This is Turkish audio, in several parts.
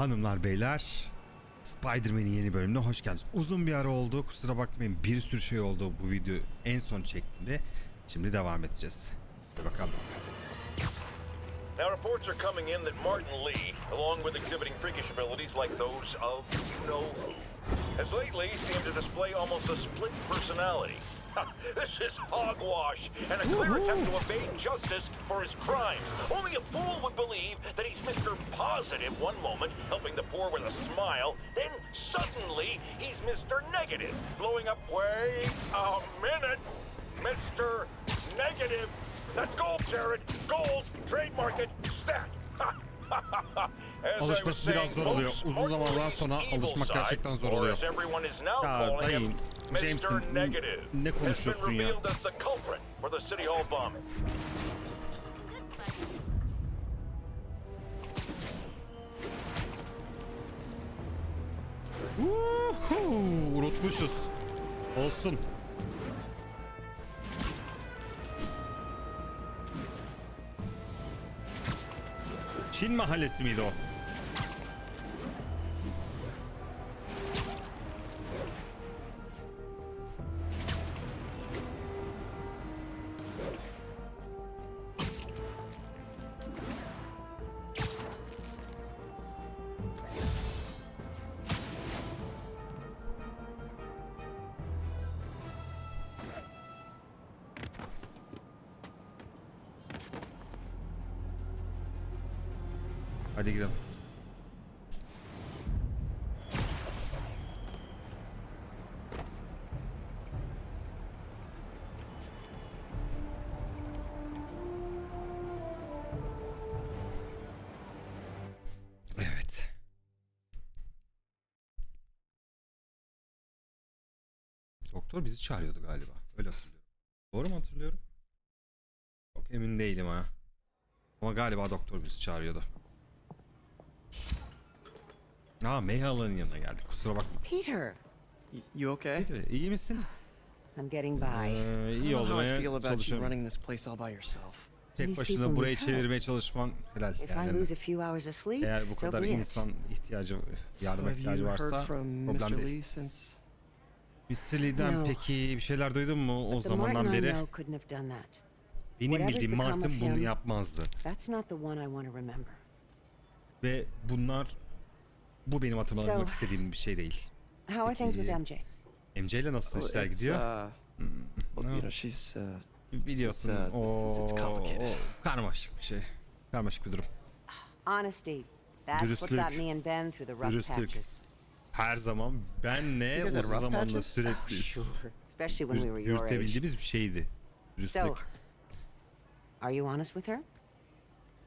Hanımlar beyler Spider-Man'in yeni bölümüne hoş geldiniz. Uzun bir ara oldu kusura bakmayın bir sürü şey oldu bu video en son çektiğimde. Şimdi devam edeceğiz. Hadi bakalım. Now, reports are coming in that Martin Lee, along with exhibiting freakish abilities like those of you know who, has lately seemed to display almost a split personality. this is hogwash and a clear attempt to evade justice for his crimes. Only a fool would believe that he's Mr. Positive one moment, helping the poor with a smile, then suddenly he's Mr. Negative, blowing up. Wait a minute, Mr. Negative. That's gold, Jared. Gold. Trademark it. Stat. As I was Alışması biraz zor oluyor. Uzun zamandan sonra alışmak gerçekten zor or oluyor. as everyone is now Ya dayım, Jameson, ne konuşuyorsun ya? Uhu, unutmuşuz. Olsun. Çin mahallesi miydi o? Doktor bizi çağırıyordu galiba. Öyle hatırlıyorum. Doğru mu hatırlıyorum? Çok emin değilim ha. Ama galiba doktor bizi çağırıyordu. Aa Mayhala'nın yanına geldik. Kusura bakma. Peter, Y- You okay? Peter iyi misin? I'm getting by. Ee, I iyi don't know how I feel olmaya about you çalışıyorum. running this place all by yourself. Tek These başına burayı need help. çevirmeye çalışman helal. If I Yani lose a few hours of sleep, eğer bu so kadar be it. insan ihtiyacı, So yardıma have ihtiyacı varsa from Mr. problem değil. Lee since? Lee'den No. peki bir şeyler duydun mu o But the zamandan I beri? know couldn't have done that. Benim Whatever's bildiğim become Martin of bunu him- yapmazdı. That's not the one I want to remember. Ve bunlar bu benim hatırlamak So- istediğim bir şey değil. How are things with Peki, MJ? MJ ile nasıl Well, işler it's, gidiyor? uh, well, no. you know, she's uh, Biliyorsun it's, uh, o, it's- it's complicated. o karmaşık bir şey. Karmaşık bir durum. Honesty. That's what got Dürüstlük. me and Ben through the rough Dürüstlük. patches. Her zaman benle rough zamanla sürekli yürütebildiğimiz bir şeydi. So, are you honest with her?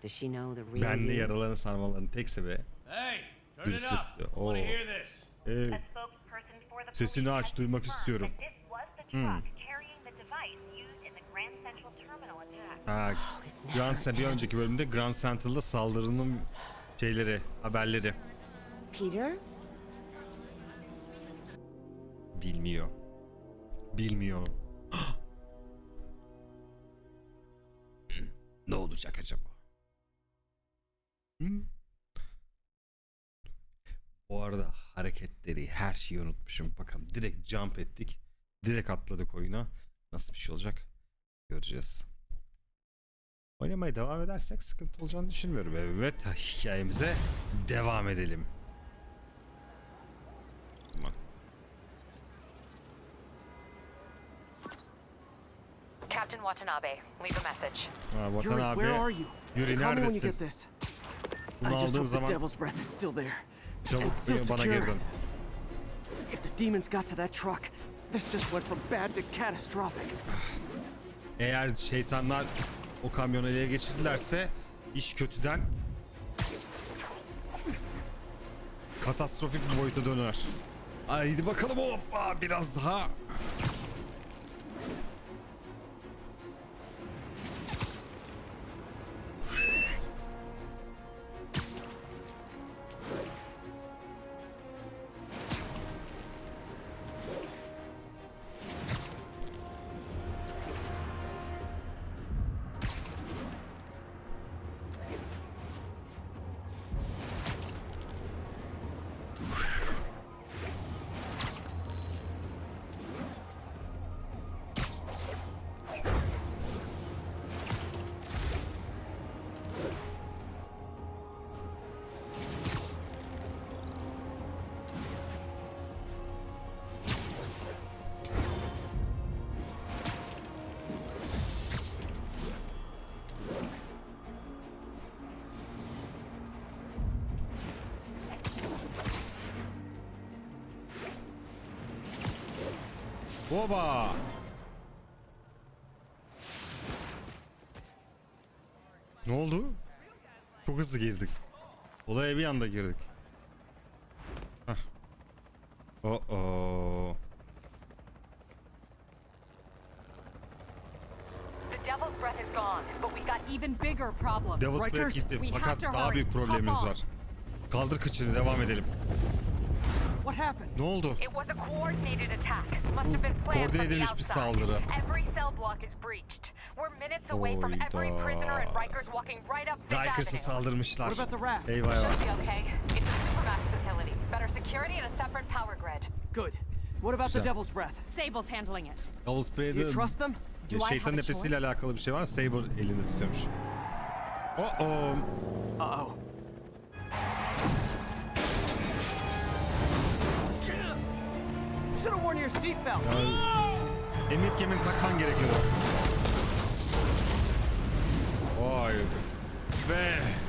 Does she know the real Benle yaralarını sarmalarının tek sebebi Hey, turn it up. I Oo. the Sesini aç, duymak istiyorum. Grand Central attack. ha, it Grand never bir önceki bölümde Grand Central'da saldırının şeyleri, haberleri Peter? Bilmiyor. Bilmiyor. ne olacak acaba? Bu arada hareketleri, her şeyi unutmuşum. Bakalım direkt jump ettik. Direkt atladık oyuna. Nasıl bir şey olacak? Göreceğiz. Oynamaya devam edersek sıkıntı olacağını düşünmüyorum. Evet hikayemize devam edelim. Tamam. Captain Watanabe, leave a message. Ha, Vatan Yuri, where are you? Yuri Call me when you neredesin? get this. Bunu I just aldığın hope the zaman devil's breath is still there. çabuk It's still bana secure. geri dön. If the demons got to that truck, this just went from bad to catastrophic. Eğer şeytanlar o kamyonu ele geçirdilerse iş kötüden katastrofik bir boyuta döner. Haydi bakalım hoppa biraz daha. Oba! Ne oldu? Çok hızlı gezdik. Olaya bir anda girdik. Hah. Oh oh. Devil's Breath is gone, but we got Even bigger problem. Devil's Breath gitti. Fakat daha büyük problemimiz var. Kaldır kıçını devam edelim. What happened? Ne oldu? It was a coordinated attack. Must have been planned Koordine from the edilmiş bir outside. saldırı. Every cell block is breached. We're minutes away from every Oyda. prisoner and Rikers walking right up Fifth Rikers'a Avenue. saldırmışlar. What about the raft? Eyvah eyvah. Should be okay. It's a supermax facility. Better security and a separate power grid. Good. What about the. Devil's Breath? Sable's handling it. Devil's Do you Breath'ı trust them? Do I have şeytan nefesiyle alakalı bir şey var. Saber elinde tutuyormuş. Oh oh. Uh-oh. Should Emniyet kemerini takman gerekiyordu. Vay be.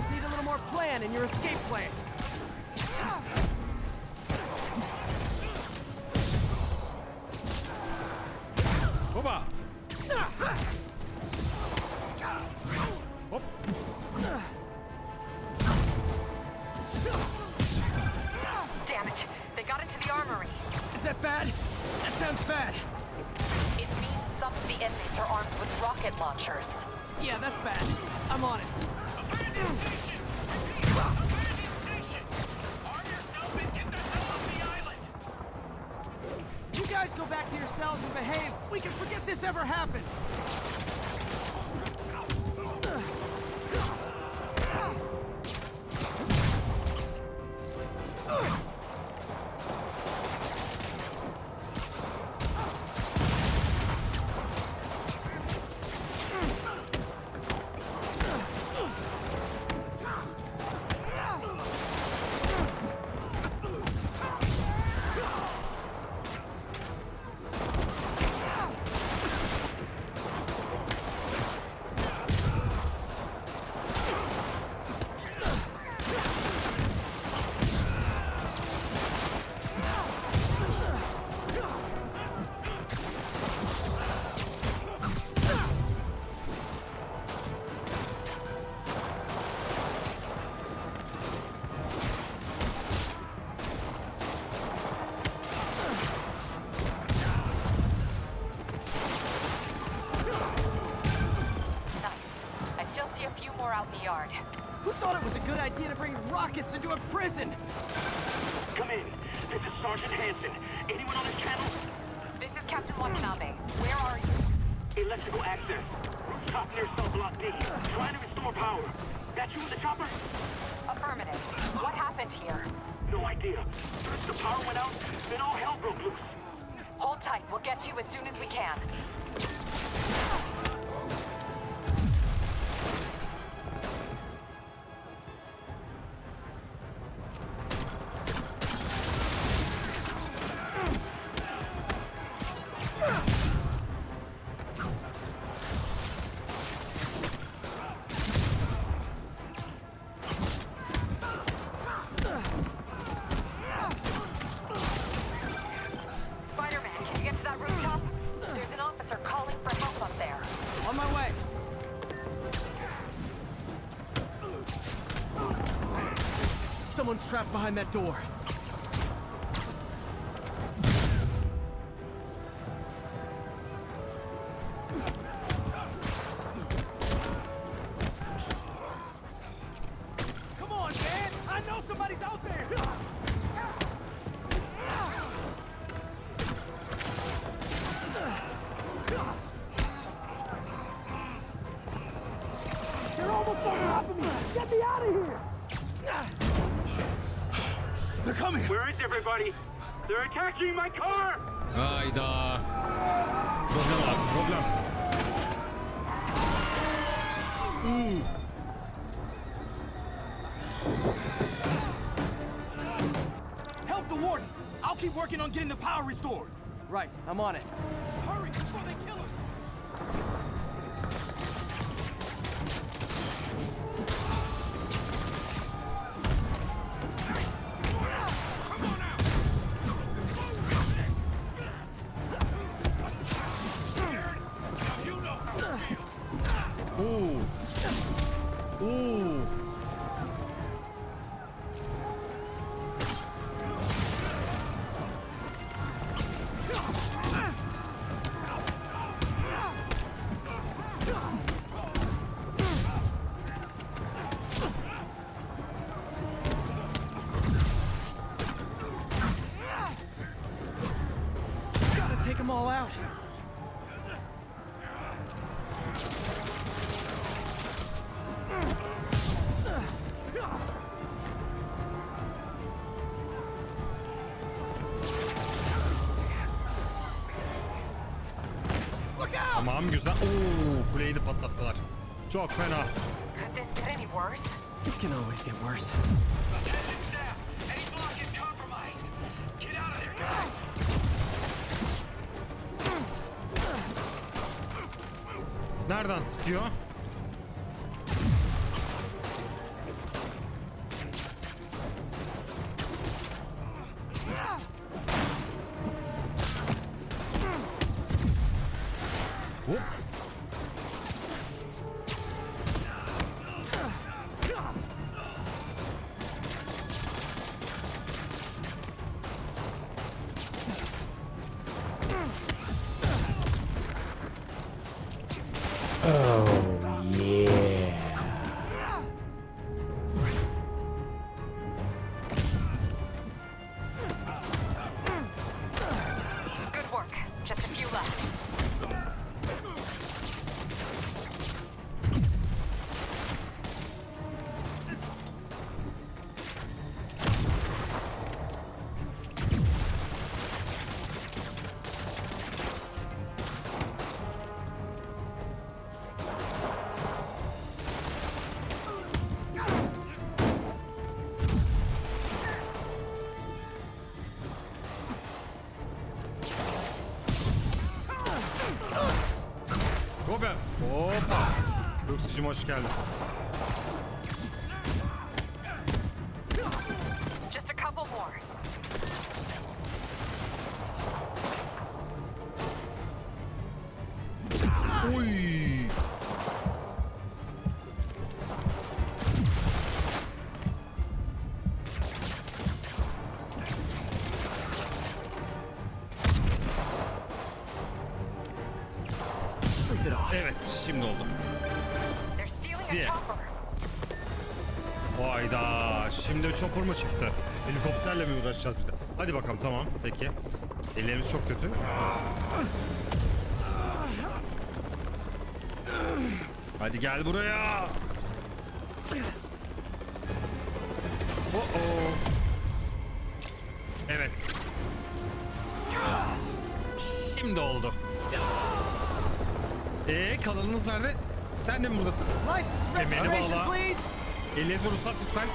Guys need a little more plan in your escape plan. Still see a few more out in the yard. Who thought it was a good idea to bring rockets into a prison? Come in. This is Sergeant Hanson. Anyone on this channel? This is Captain Watanabe. Where are you? Electrical access. Rooftop near cell block D. Trying to restore power. That you with the chopper? Affirmative. What happened here? No idea. First the power went out, then all hell broke loose. Hold tight. We'll get to you as soon as we can. Someone's trapped behind that door. Keep working on getting the power restored. Right, I'm on it. Hurry before they kill him. All out. Tamam güzel. Oo, kuleyi de patlattılar. Çok fena. Could this get any worse? It can always get worse. Nereden Good Hoppa. Hoppa. Öksücüm hoş geldin. Hadi gel buraya. Oh oh. Evet. Şimdi oldu. Ee kalanınız nerede? Sen de mi buradasın? Registration, bağla. Ellerinizi ruhsat lütfen.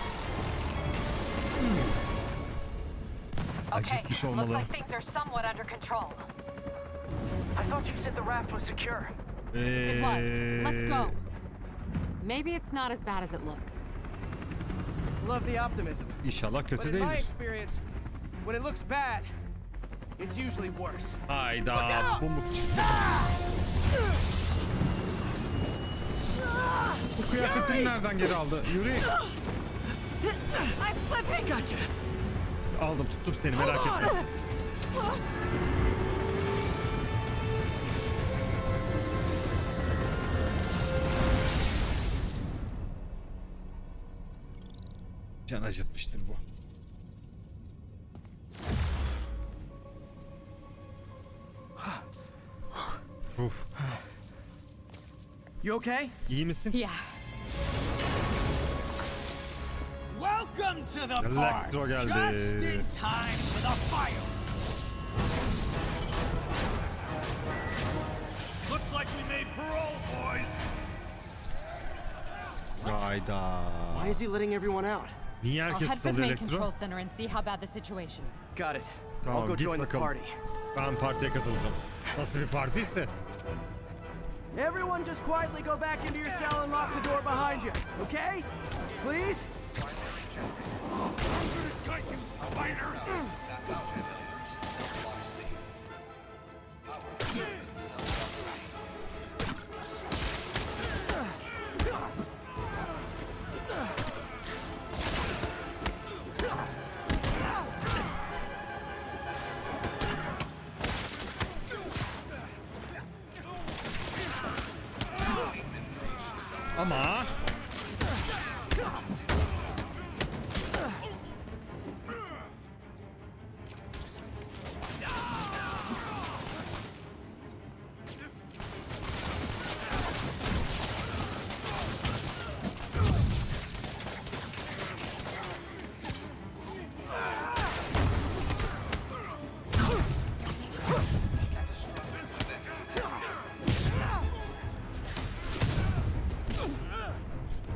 Okay, Acıtmış olmalı. Ee, Maybe it's not as bad as it looks. Love the optimism. İnşallah But kötü in my değildir. experience, when it looks bad, it's usually worse. Hayda bu mu çıktı? Bu kıyafetini nereden geri aldı? Yuri. I'm flipping! Gotcha. Aldım tuttum seni merak etme. Can acıtmıştır bu. Uf, You okay? iyi misin? Yeah. Welcome to the Elektro geldi. time for the fire. Looks like we made parole, boys. Hayda. Why is he letting everyone out? Niye I'll herkes head for the salıyor main control elektro? center and see how bad the situation is. Got it. Tamam, I'll go git join the bakalım. party. Ben partiye katılacağım. Nasıl bir partiyse. Everyone just quietly go back into your cell and lock the door behind you, okay? Please?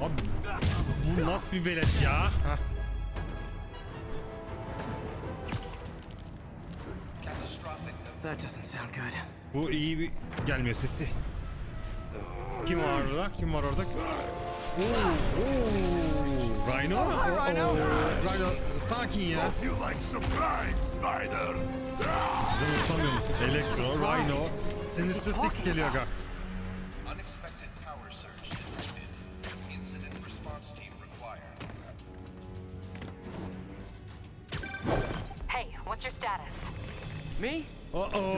Abi bu nasıl bir velet ya? Heh. That doesn't sound good. Bu iyi bir gelmiyor sesi. Kim var orada? Kim var orada? Oo, oo. Rhino? Hi, Rhino. Oo, Rhino sakin ya. Musun? Electro, Rhino, Sinister Six geliyor aga.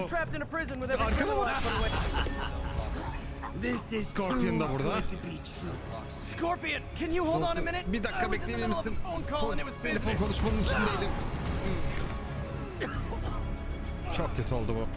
Trapped in a prison with every Arkada criminal var. app on the way. Scorpion da burada. Scorpion, can you hold on a minute? Bir dakika bekleyebilir misin? Telefon konuşmanın içindeydim. Çok kötü oldu bu.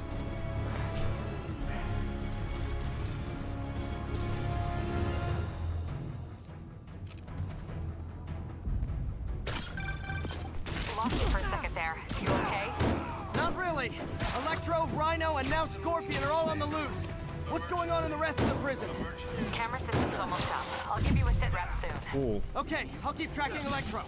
Okay, I'll keep tracking Electro.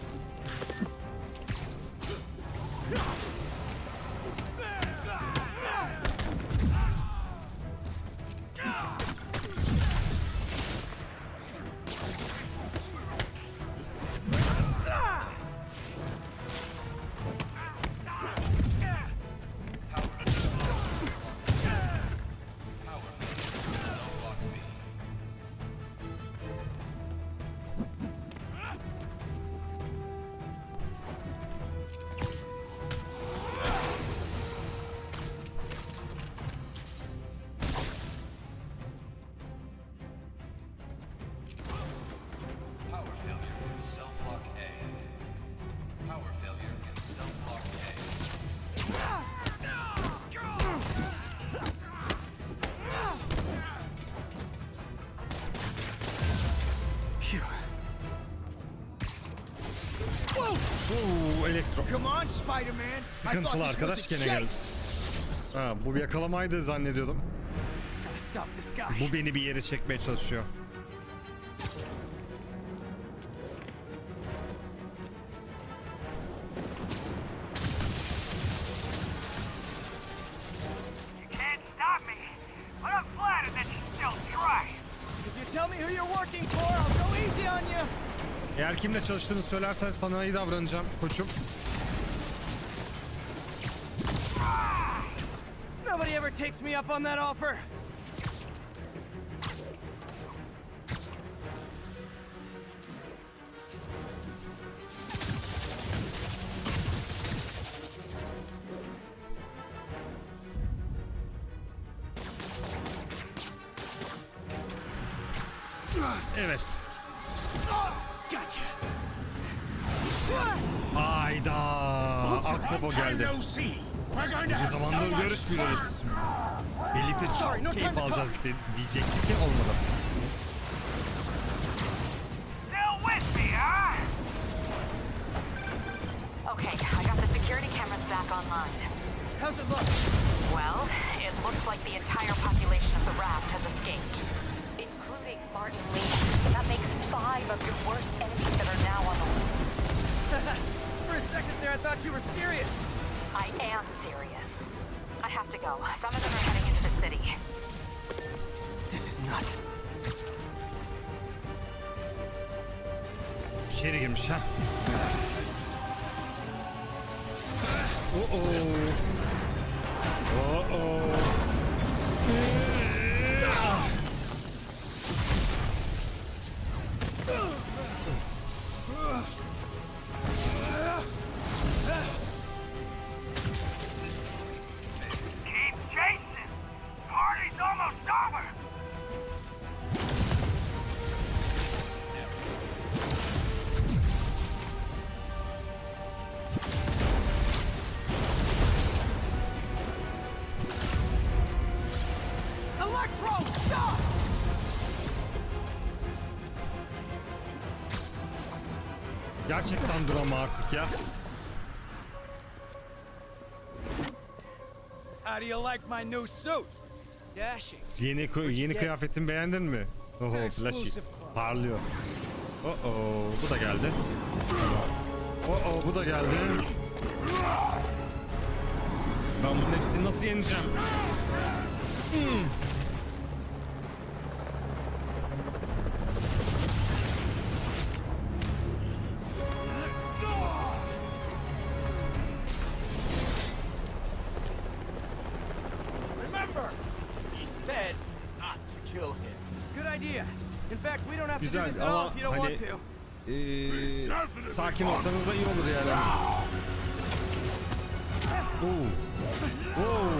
Sıkıntılı arkadaş gene geldi. Ha, bu bir yakalamaydı zannediyordum. Bu beni bir yere çekmeye çalışıyor. You can't stop me. But I'm flattered that you still try. If you tell me who you're working for, I'll go easy on you. Eğer kimle çalıştığını söylersen sana iyi davranacağım koçum. Takes me up on that offer. Okay, I got the security cameras back online. How's it look? Well, it looks like the entire population of the raft has escaped, including Martin Lee. That makes five of your worst enemies that are now on the loose. For a second there, I thought you were serious. I am serious. I have to go. Some of them are heading into the city. This is nuts. İçeri girmiş ha. Oo. Oo. Gerçekten drama artık ya. How do you like my new suit? Dashing. Yeni yeni kıyafetimi beğendin mi? Oho flashy. Parlıyor. Oo bu da geldi. Oo bu da geldi. Ben bunun hepsini nasıl yeneceğim? Hmm. Güzel ama hani eee, sakin olsanız da iyi olur yani. Oo. Oo.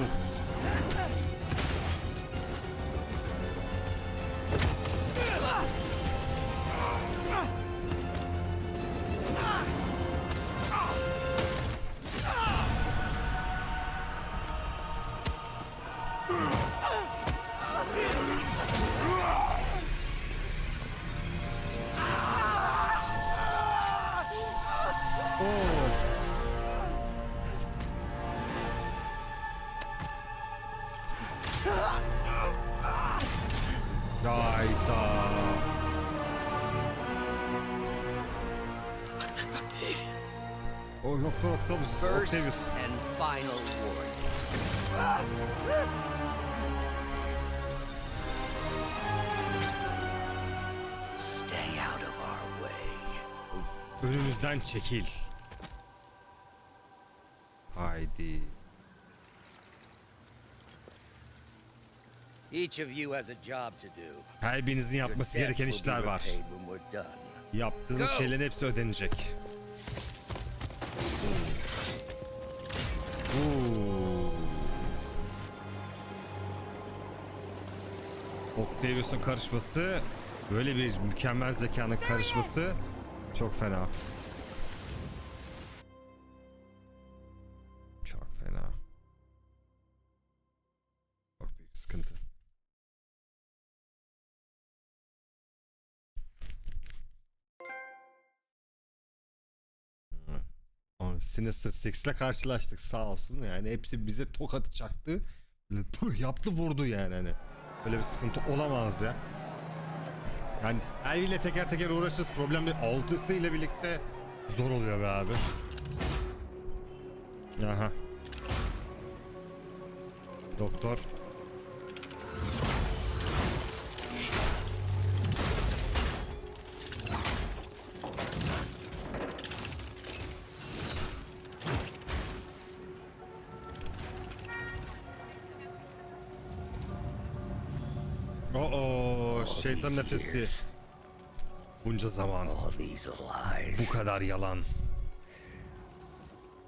Hayda. O Doktor Octavius. Octavius. and final warning. Stay out of our way. Önümüzden çekil. Haydi. Each of you has a job to do. Her birinizin yapması gereken işler var. Yaptığınız şeylerin hepsi ödenecek. Octavius'un karışması, böyle bir mükemmel zekanın karışması çok fena. Sinister Six'le karşılaştık sağ olsun yani hepsi bize tokatı çaktı. Yaptı vurdu yani hani. Böyle bir sıkıntı olamaz ya. Yani her biriyle teker teker uğraşırız problem değil. Altısı ile birlikte zor oluyor be abi. Aha. Doktor. Şeytan nefesi. Bunca zaman. Bu kadar yalan.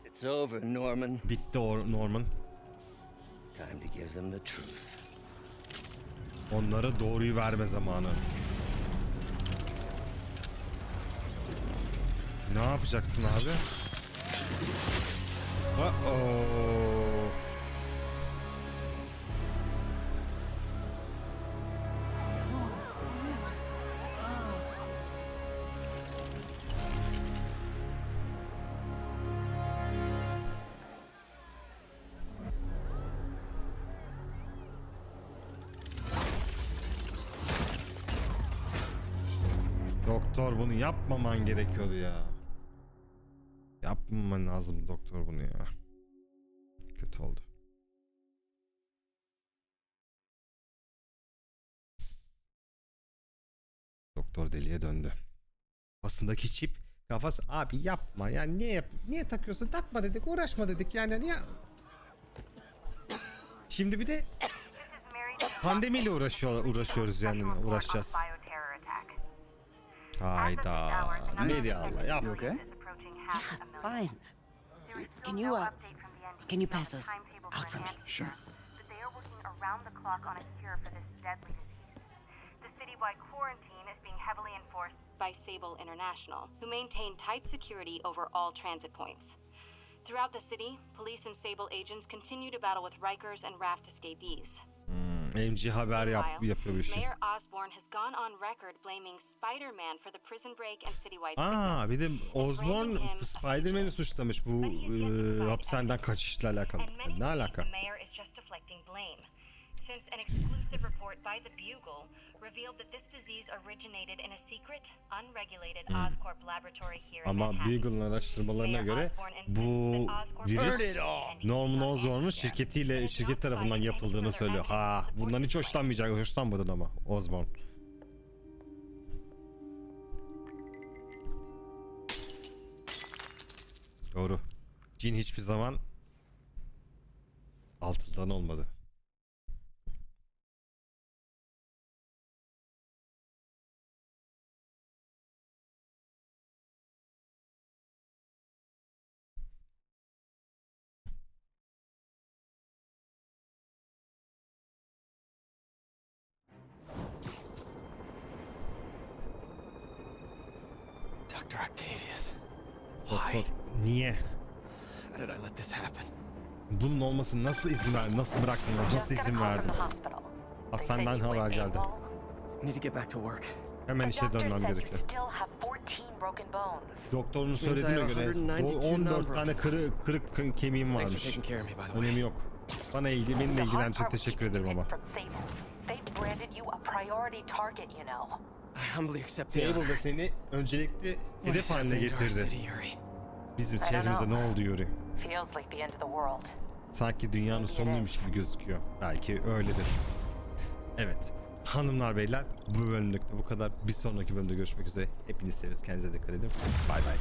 It's over, Norman. Bitti o Norman. Time to give them the truth. Onlara doğruyu verme zamanı. Ne yapacaksın abi? Uh-oh. Doktor yapmaman gerekiyordu ya. Yapmaman lazım doktor bunu ya. Kötü oldu. Doktor deliye döndü. Kafasındaki çip kafası abi yapma yani niye yap niye takıyorsun takma dedik uğraşma dedik yani niye Şimdi bir de pandemiyle uğraşıyor uğraşıyoruz yani uğraşacağız. The bioterror attack. Hayda. Meri Allah yap. You okay? Is approaching half a million. Fine. There is still Can you, uh, update from the NBC can you pass the those out for me? Sure. But they are working around the clock on a cure for this deadly disease. The citywide quarantine is being heavily enforced by Sable International, who maintain tight security over all transit points. Throughout the city, police and Sable agents continue to battle with Rikers and Raft escapees. MC haber yap, yapıyor and citywide Aa bir de Osborn Spider-Man'i suçlamış. Bu e, hapishaneden kaçışla alakalı. Ne alaka? Since an exclusive report by the Bugle revealed that this disease originated in a secret, unregulated Oscorp laboratory here in Ama. Beagle'ın araştırmalarına göre bu virüs Norman Osborn'un şirketiyle şirket tarafından yapıldığını söylüyor. Ha, bundan hiç hoşlanmayacak, hoşlanmadın ama Osborn. Doğru. Cin hiçbir zaman altından olmadı. Dr. Octavius. Why? niye? How did I let this happen? Bunun olmasını nasıl izin ver, nasıl bıraktınız, nasıl izin verdin? Hastaneden went haber geldi. Need to get back to work. Hemen işe dönmem gerekiyor. still have 14 broken bones. Doktorun I söylediğine göre 192 o 14 non-broken tane kırı, kırık kı- kemiğim varmış. Önemi yok. Bana ilgi, benimle The ilgilen hard için teşekkür ederim you ama. I humbly accept the Fable honor. da seni öncelikli hedef haline getirdi. city, Yuri? Bizim don't şehrimizde ne oldu Yuri? Feels like the end of the world. Sanki dünyanın sonuymuş gibi gözüküyor. Belki öyledir. Evet. Hanımlar beyler bu bölümlükte bu kadar. Bir sonraki bölümde görüşmek üzere. Hepinizi severiz. Kendinize dikkat edin. Bay bay.